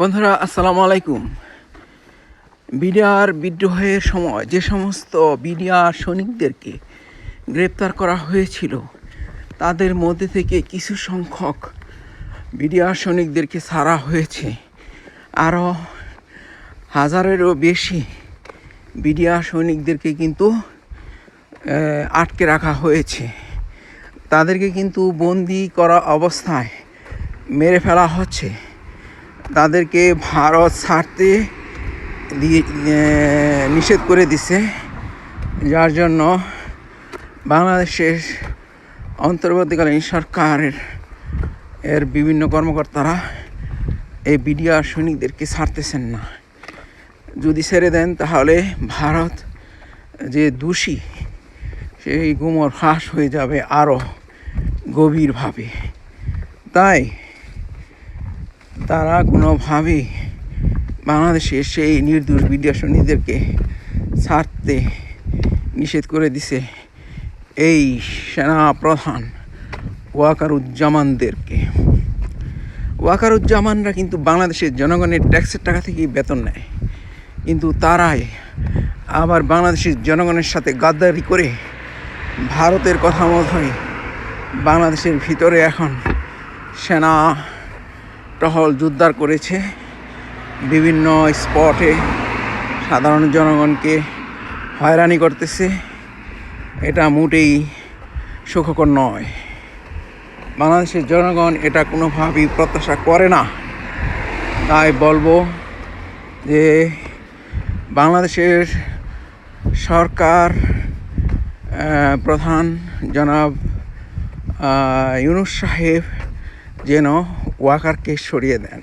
বন্ধুরা, আসসালামু আলাইকুম। বিডিআর বিদ্রোহের সময়, যে সমস্ত বিডিআর সৈনিকদেরকে গ্রেপ্তার করা হয়েছিল, তাদের মধ্যে থেকে কিছু সংখ্যক বিডিআর সৈনিকদেরকে ছাড়া হয়েছে। আরও হাজারেরও বেশি বিডিআর সৈনিকদেরকে কিন্তু আটকে রাখা হয়েছে। তাদেরকে কিন্তু বন্দি করা অবস্থায় মেরে ফেলা হচ্ছে। তাদেরকে ভারত ছাড়তে দিয়ে নিষেধ করে দিছে। যার জন্য বাংলাদেশের অন্তর্বর্তীকালীন সরকারের, এর বিভিন্ন কর্মকর্তারা এই বিডিআর সৈনিকদেরকে ছাড়তেছেন না। যদি ছেড়ে দেন, তাহলে ভারত যে দোষী, সেই গুমর হ্রাস হয়ে যাবে আরও গভীরভাবে। তাই তারা কোনোভাবেই বাংলাদেশের সেই নির্দোষ বিদ্যাসনীদেরকে ছাড়তে নিষেধ করে দিছে। এই সেনা প্রধান ওয়াকারুজ্জামানদেরকে। ওয়াকারুজ্জামানরা কিন্তু বাংলাদেশের জনগণের ট্যাক্সের টাকা থেকেই বেতন নেয়। কিন্তু তারাই আবার বাংলাদেশের জনগণের সাথে গাদ্দারি করে ভারতের কথা মতোই বাংলাদেশের ভিতরে এখন সেনা টহল জোরদার করেছে। বিভিন্ন স্পটে সাধারণ জনগণকে হয়রানি করতেছে। এটা মোটেই সুখকর নয়। বাংলাদেশের জনগণ এটা কোনোভাবেই প্রত্যাশা করে না। তাই বলব যে বাংলাদেশের সরকার প্রধান জনাব ইউনুস সাহেব যেন ওয়াকারকে সরিয়ে দেন